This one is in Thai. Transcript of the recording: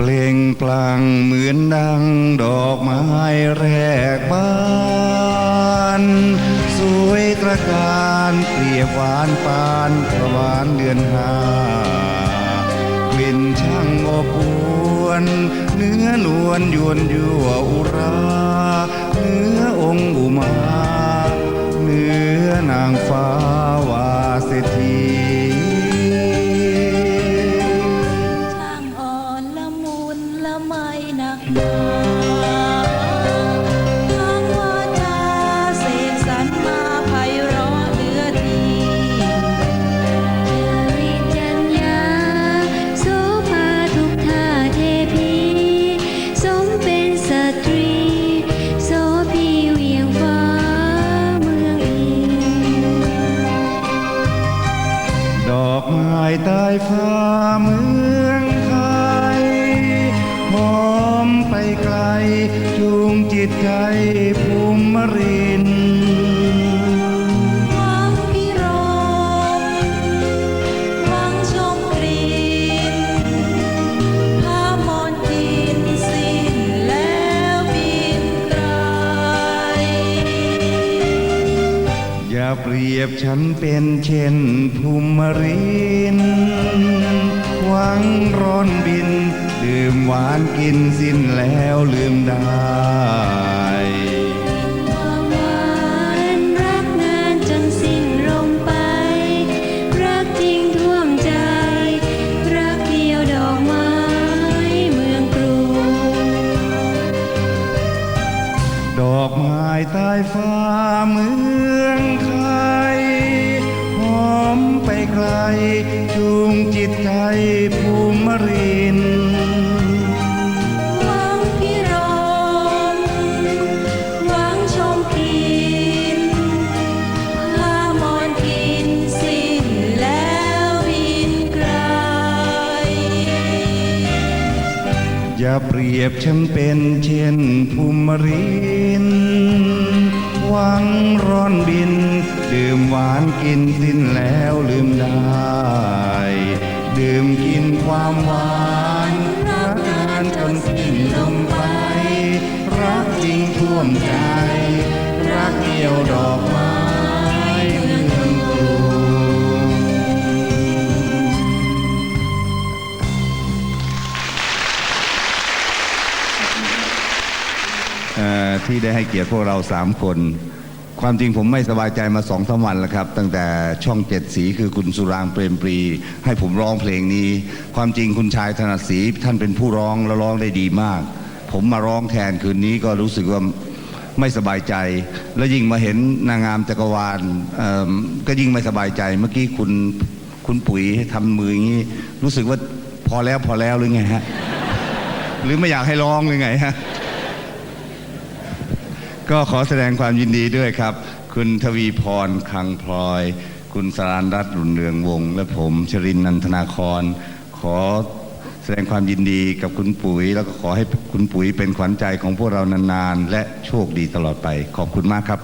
เปล่งปลั่งเหมือนดังดอกไม้แรกบาน สวยตระการเปรียบหวานปานประวานเดือนหากลิ่นช่างอบอวน เนื้อนวลยวนยั่วอุรา เนื้อองค์ ไม้ใต้ฟ้าเมืองไทยหอมไปไกลจูงจิตใจ เปรียบฉันเป็นเช่นภูมิรินหวังร้อนบิน ดื่มหวานกินสิ้นแล้วลืมดา ดอกไม้ใต้ฟ้าเมืองไทยหอมไปไกลจูงจิตใจภูมิริน อย่าเปรียบฉันเป็นเช่นภูมิรินหวังร้อนบิน ดื่มหวานกินสิ้นแล้วลืมได้ ดื่มกินความหวานรักนานจนสิ้นลมไป รักจริงท่วมใจ รักเดียวดอกไม้ ที่ได้ให้เกียรติพวกเราสามคน ความจริงผมไม่สบายใจมาสองสามวันแล้วครับ ตั้งแต่ช่องเจ็ดสีคือคุณสุรางเปรมปรี ให้ผมร้องเพลงนี้ ความจริงคุณชายธนศรีท่านเป็นผู้ร้องและร้องได้ดีมาก ผมมาร้องแทนคืนนี้ก็รู้สึกว่าไม่สบายใจ แล้วยิ่งมาเห็นนางงามจักรวาลก็ยิ่งไม่สบายใจ เมื่อกี้คุณคุณปุ๋ยทำมืออย่างนี้ รู้สึกว่าพอแล้วพอแล้วหรือไงฮะหรือไม่อยากให้ร้องหรือไงฮะ ก็ขอแสดงความยินดีด้วยครับ คุณทวีพรคังพลอย คุณสรานรัตน์รุ่นเรืองวงศ์และผมชรินนันทนาคร ขอแสดงความยินดีกับคุณปุ๋ย แล้วก็ขอให้คุณปุ๋ยเป็นขวัญใจของพวกเรานานๆ และโชคดีตลอดไปขอบคุณมากครับ